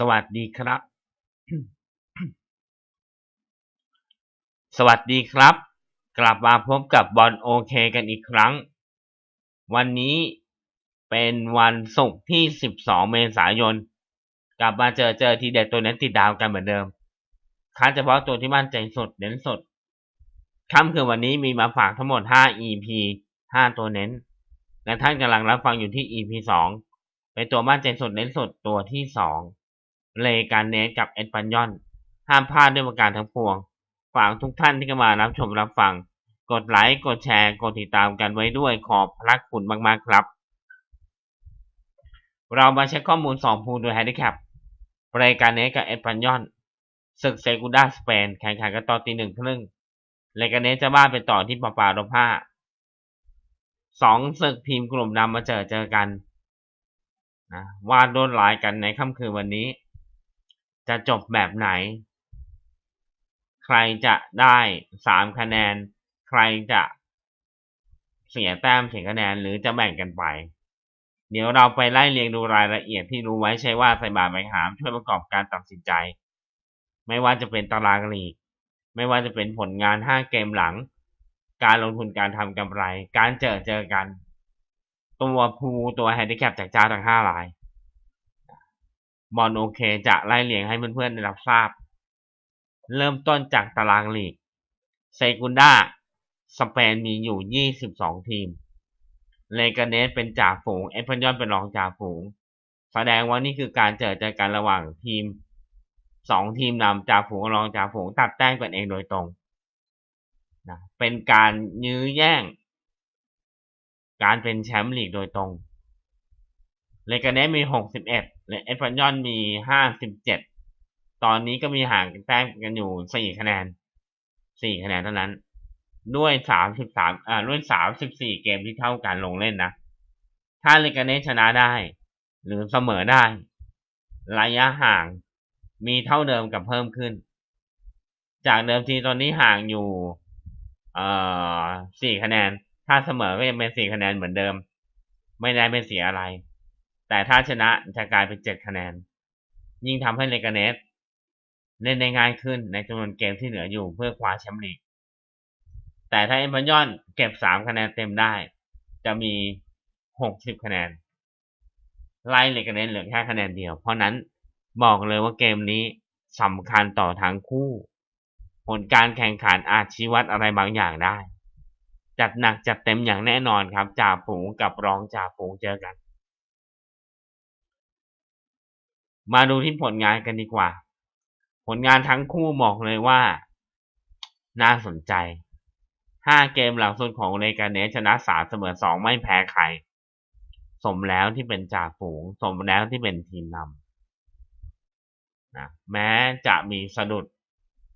สวัสดีครับ สวัสดีครับ กลับมาพบกับบอลโอเคกันอีกครั้ง วันนี้เป็นวันศุกร์ที่ 12 เมษายน กลับมาเจอเจอทีเด็ดตัวเน้นติดดาวกันเหมือนเดิมคัดเฉพาะตัวที่มั่นใจสดเน้นสดค่ำคืนวันนี้มีมาฝากทั้งหมด 5 EP 5 ตัวเน้น และท่านกำลังรับฟังอยู่ที่ EP 2เป็นตัวมั่นใจสดเน้นสดตัวที่ 2 เลการเนสกับเอ็ดปันยอน ห้ามพลาดด้วยประการทั้งปวง ฝากทุกท่านที่เข้ามารับชมรับฟัง กดไลค์กดแชร์ กดติดตามกันไว้ด้วยขอบพระคุณมากๆครับ เรามาเช็คข้อมูล 2 ภูโดยแฮนดิแคปรายการเนสกับเอ็ดปันยอนศึกเซกูด้าสเปนแข่งขันกันต่อตีหนึ่งครึ่งรายการเนสจะบ้านไปต่อที่ปาปาโรผ้าสองศึกทีมกลุ่มนำมาเจอเจอกันนะวาดโดนหลายกันในค่ำคืนวันนี้ จะจบแบบไหน ใครจะได้สามคะแนน ใครจะเสียแต้มเสียคะแนนหรือจะแบ่งกันไป เดี๋ยวเราไปไล่เรียงดูรายละเอียดที่รู้ไว้ใช่ว่าใส่บาทแบงหามช่วยประกอบการตัดสินใจ ไม่ว่าจะเป็นตารางลีก ไม่ว่าจะเป็นผลงาน 5 เกมหลัง การลงทุนการทำกำไร การเจอเจอกัน ตัวภูตัวแฮนดิแคปจากเจ้าทั้ง5ราย บอลโอเคจะไล่เลียงให้เพื่อนๆได้รับทราบ เริ่มต้นจากตารางลีกเซกุนดาสเปนมีอยู่ 22 ทีม เลกาเนสเป็นจ่าฝูง เอฟเฟนยอนเป็นรองจ่าฝูง แสดงว่านี่คือการเจอเจอกันระหว่างทีม 2 ทีมนำจ่าฝูงรองจ่าฝูงตัดแต้มกันเองโดยตรงนะเป็นการยื้อแย่ง การเป็นแชมป์ลีกโดยตรง เลกาเนสมี61และเอฟเฟนยอนมี57ตอนนี้ก็มีห่างแต้มกันอยู่4คะแนน4คะแนนเท่านั้น ด้วย33อ่าด้วย34เกมที่เท่ากันลงเล่นนะ ถ้าเลกาเนสชนะได้ หรือเสมอได้ ระยะห่างมีเท่าเดิมกับเพิ่มขึ้น จากเดิมทีตอนนี้ห่างอยู่เอ่อ4คะแนน ถ้าเสมอก็ยังเป็น4คะแนนเหมือนเดิม ไม่ได้เป็นเสียอะไร แต่ถ้าชนะจะกลายเป็น7คะแนน ยิ่งทำให้เลกาเนสเล่นได้ง่ายขึ้นในจำนวนเกมที่เหลืออยู่เพื่อคว้าแชมป์ลีก แต่ถ้าเอ็มพันยอนเก็บ3คะแนนเต็มได้ จะมี60คะแนน ไล่เลกาเนสเหลือแค่คะแนนเดียว เพราะนั้นบอกเลยว่าเกมนี้สำคัญต่อทั้งคู่ ผลการแข่งขันอาจชี้วัดอะไรบางอย่างได้ จัดหนักจัดเต็มอย่างแน่นอนครับจ่าฝูงกับรองจ่าฝูงเจอกัน มาดูที่ผลงานกันดีกว่า ผลงานทั้งคู่บอกเลยว่า น่าสนใจ 5 เกมหลังสุดของเลกาเนชนะ3เสมอ2 ไม่แพ้ใคร สมแล้วที่เป็นจ่าฝูง สมแล้วที่เป็นทีมนำนะแม้จะมีสะดุด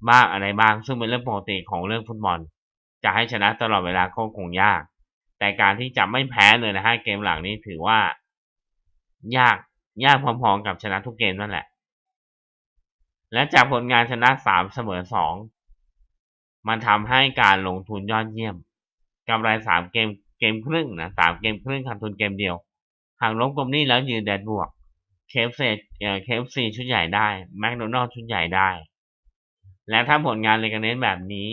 บ้างอะไรบ้าง ซึ่งเป็นเรื่องปกติของเรื่องฟุตบอล จะให้ชนะตลอดเวลาก็คงยาก แต่การที่จะไม่แพ้เลยนะ5เกมหลังนี้ถือว่า ยาก ยากพอๆกับชนะทุกเกมนั่นแหละ และจากผลงานชนะ3เสมอ2มันทำให้การลงทุนยอดเยี่ยมกำไร3เกมเกมครึ่งนะ3เกมครึ่งขาดทุนเกมเดียวหากลบกลมนี้แล้วยืนแดดบวกเคฟซีเคฟซีชุดใหญ่ได้แมคโดนัลชุดใหญ่ได้ และถ้าผลงานเลยกันเน้นแบบนี้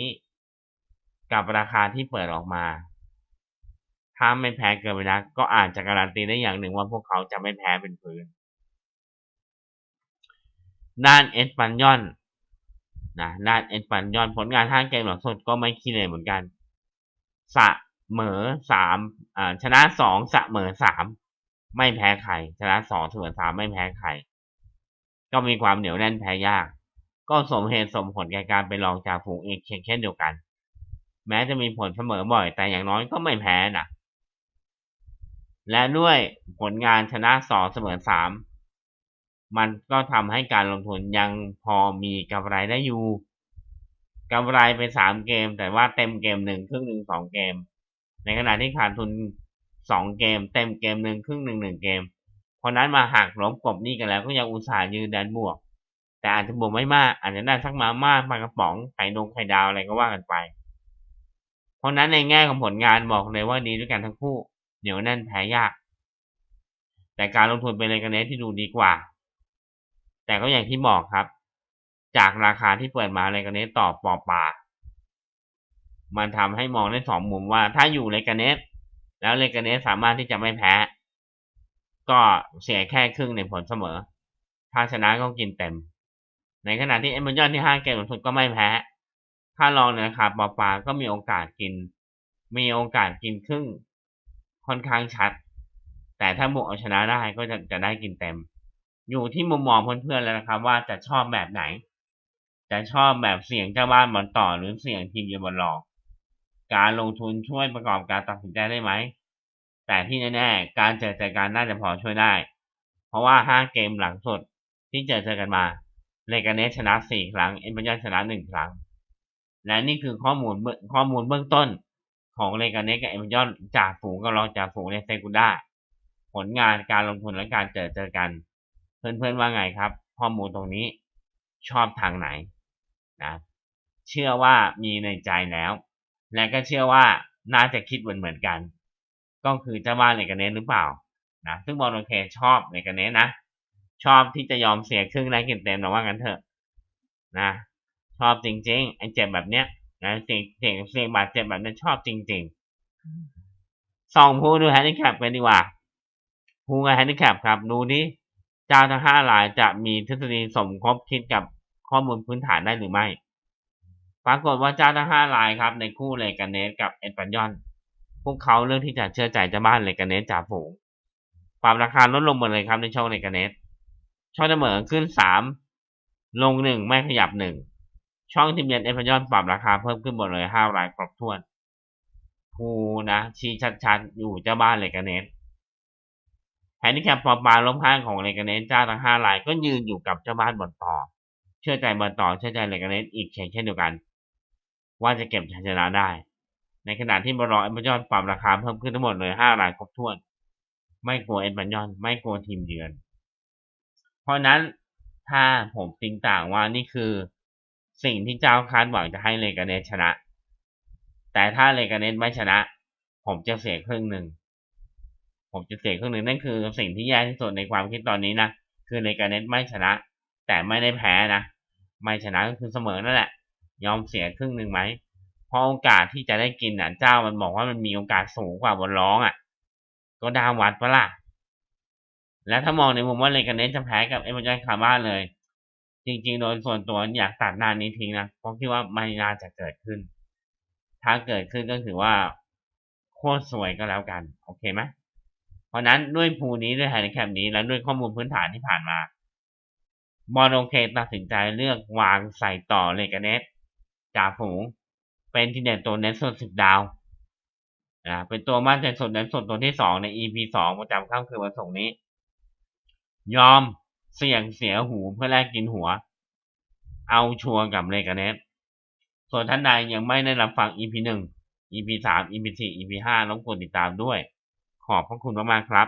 กับราคาที่เปิดออกมา ถ้าไม่แพ้เกินไปนักก็อาจจะการันตีได้อย่างหนึ่งว่าพวกเขาจะไม่แพ้เป็นพื้น ด้านเอสปันยอนนะด้านเอสปันยอนผลงานทางเกมหลังสุดก็ไม่ขี้เลยเหมือนกันสะเหมอสามอ่าชนะสองสะเหมอสามไม่แพ้ใครชนะสองเสมอสามไม่แพ้ใครก็มีความเหนียวแน่นแพ้ยาก ก็สมเหตุสมผลแก่การเป็นรองจากฝูงเอกเช่นเดียวกัน แม้จะมีผลเสมอบ่อยแต่อย่างน้อยก็ไม่แพ้นะ และด้วยผลงานชนะสองเสมอสามมันก็ทำให้การลงทุนยังพอมีกำไรได้อยู่กำไรไปสามเกม แต่ว่าเต็มเกมหนึ่งครึ่งหนึ่งสองเกม ในขณะที่ขาดทุนสองเกม เต็มเกมหนึ่งครึ่งหนึ่งหนึ่งเกม เพราะนั้นมาหักลบกบนี่กันแล้วก็ยังอุตส่าห์ยืนแดนบวก แต่อาจจะบวกไม่มาก อาจจะได้สักมามากมากระป๋องไข่ดงไข่ดาวอะไรก็ว่ากันไป เพราะนั้นในแง่ของผลงานบอกเลยว่าดีด้วยกันทั้งคู่ เหนียวแน่นแพ้ยาก แต่การลงทุนเป็นเลกาเนสที่ดูดีกว่า แต่ก็อย่างที่บอกครับ จากราคาที่เปิดมาเลกาเนสต่อปอปามันทำให้มองได้สองมุมว่าถ้าอยู่เลกาเนสแล้วเลกาเนสสามารถที่จะไม่แพ้ ก็เสียแค่ครึ่งในผลเสมอ ถ้าชนะก็กินเต็ม ในขณะที่เอ็มเบอร์ยอนที่ห้าเกมหลังสุดก็ไม่แพ้ ถ้าลองในราคาปอปาก็มีโอกาสกิน มีโอกาสกินครึ่ง ค่อนข้างชัด แต่ถ้าบุกเอาชนะได้ก็จะจะได้กินเต็ม อยู่ที่มุมมองเพื่อนๆแล้วนะครับ ว่าจะชอบแบบไหน จะชอบแบบเสี่ยงเจ้าบ้านบอลต่อหรือเสี่ยงทีมเยือนบอลรองการลงทุนช่วยประกอบการตัดสินใจได้ไหม แต่ที่แน่ๆการเจอเจอกันน่าจะพอช่วยได้ เพราะว่าห้าเกมหลังสุดที่เจอเจอกันมาเลกาเนสชนะสี่ครั้ง เอ็นบัญญันชนะหนึ่งครั้ง และนี่คือข้อมูลข้อมูลเบื้องต้น ของเลกาเนสกับเอ็นบัญญันจากฝูงกับรองจากฝูงในเซกูด้าผลงานการลงทุนและการเจอเจอกัน เพื่อนๆว่าไงครับ ข้อมูลตรงนี้ชอบทางไหนนะเชื่อว่ามีในใจแล้ว และก็เชื่อว่าน่าจะคิดเหมือนเหมือนกัน ก็คือเจ้าบ้านเลกาเนสหรือเปล่านะซึ่งบอลโอเคชอบเลกาเนสนะชอบที่จะยอมเสียครึ่งแรกเต็มนะว่างั้นเถอะนะชอบจริงๆไอ้เจ็บแบบเนี้ย นะเสียงเสียงเสียงบาดเจ็บแบบนี้ชอบจริงๆสองผู้ดูแฮนดิแคปกันดีกว่าผู้กับแฮนดิแคปครับ ดูนี่เจ้าทั้งห้ารายจะมีทฤษฎีสมคบคิดกับข้อมูลพื้นฐานได้หรือไม่ ปรากฏว่าเจ้าทั้งห้ารายครับ ในคู่เลกาเนสกับเอ็นปันยอน พวกเขาเลือกที่จะเชื่อใจเจ้าบ้านเลกาเนสจ่าฝูงปรับราคาลดลงหมดเลยครับในช่องเลกาเนสช่องเสมอขึ้นสามลงหนึ่งไม่ขยับหนึ่ง ช่องทีมเยือนเอฟยอนปรับราคาเพิ่มขึ้นหมดเลยห้ารายครบถ้วนภูนะชี้ชัดๆ อยู่เจ้าบ้านเลกาเนสแฮนดิแคปปอปาล้มห้างของเลกาเนสเจ้าทั้งห้ารายก็ยืนอยู่กับเจ้าบ้านบอลต่อ เชื่อใจบอลต่อเชื่อใจเลกาเนสอีกเช่นเช่นเดียวกัน ว่าจะเก็บชัยชนะได้ ในขณะที่บอลรอเอฟยอนปรับราคาเพิ่มขึ้นทั้งหมดเลยห้ารายครบถ้วน ไม่กลัวเอ็นบันยอนไม่กลัวทีมเยือน เพราะนั้นถ้าผมติงต่างว่านี่คือ สิ่งที่เจ้าคาดหวังจะให้เลกาเนสชนะ แต่ถ้าเลกาเนสไม่ชนะ ผมจะเสียครึ่งหนึ่ง ผมจะเสียครึ่งหนึ่งนั่นคือสิ่งที่แย่ที่สุดในความคิดตอนนี้นะ คือเลกาเนสไม่ชนะ แต่ไม่ได้แพ้นะ ไม่ชนะก็คือเสมอนั่นแหละ ยอมเสียครึ่งหนึ่งไหม เพราะโอกาสที่จะได้กินอะเจ้ามันบอกว่ามันมีโอกาสสูงกว่าบนร้องอะ ก็ดาววัดปะล่ะ และถ้ามองในมุมว่าเลกาเนสจะแพ้กับเอเวอร์ตันคาร์บ้าเลย จริงๆ โดยส่วนตัวอยากตัดหน้านี้ทิ้งนะ เพราะคิดว่าไม่น่าจะเกิดขึ้น ถ้าเกิดขึ้นก็ถือว่า โคตรสวยก็แล้วกัน โอเคไหมเพราะนั้นด้วยภูนี้ด้วยไฮนแคปนี้ และด้วยข้อมูลพื้นฐานที่ผ่านมาบอลโอเคตัดสินใจเลือกวางใส่ต่อเลกาเนสจ่าฝูง เป็นที่เด่นตัวเน้นสุดสิบดาวอ่าเป็นตัวมั่นใจสุดเน้นสุดตัวที่สองใน EP สองประจำค่ำคืนวันศุกร์นี้ ยอม เสี่ยงเสียหูเพื่อแลกกินหัว เอาชัวร์กับเลกาเนสส่วนท่านใดยังไม่ได้รับฟัง EP หนึ่ง EP สาม EP สี่ EP ห้ารบกวนติดตามด้วย ขอบพระคุณมากๆครับ